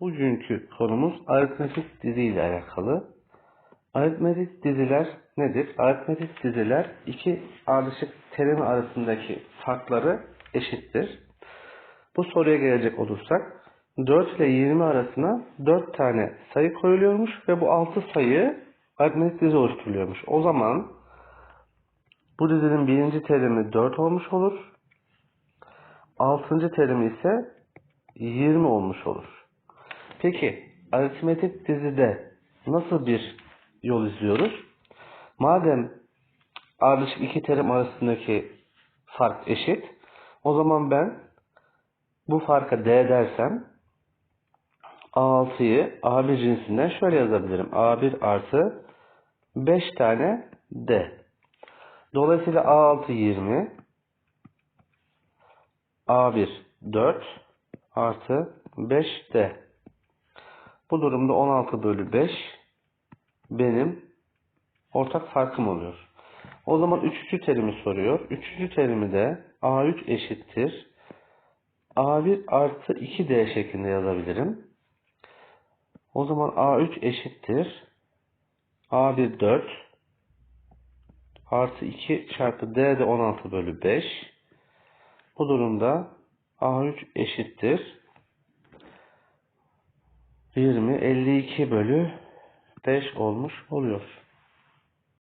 Bugünkü konumuz aritmetik dizi ile alakalı. Aritmetik diziler nedir? Aritmetik diziler iki ardışık terim arasındaki farkları eşittir. Bu soruya gelecek olursak 4 ile 20 arasına 4 tane sayı koyuluyormuş ve bu 6 sayı aritmetik dizi oluşturuluyormuş. O zaman bu dizinin birinci terimi 4 olmuş olur. Altıncı terimi ise 20 olmuş olur. Peki aritmetik dizide nasıl bir yol izliyoruz? Madem ardışık iki terim arasındaki fark eşit, o zaman ben bu farka D dersem A6'yı A1 cinsinden şöyle yazabilirim. A1 artı 5 tane D. Dolayısıyla A6 20, A1 4 artı 5 D. Bu durumda 16 bölü 5 benim ortak farkım oluyor. O zaman üçüncü terimi soruyor. Üçüncü terimi de A3 eşittir. A1 artı 2D şeklinde yazabilirim. O zaman A3 eşittir. A1 4 artı 2 çarpı D de 16 bölü 5. Bu durumda A3 eşittir. 20, 52 bölü 5 olmuş oluyor.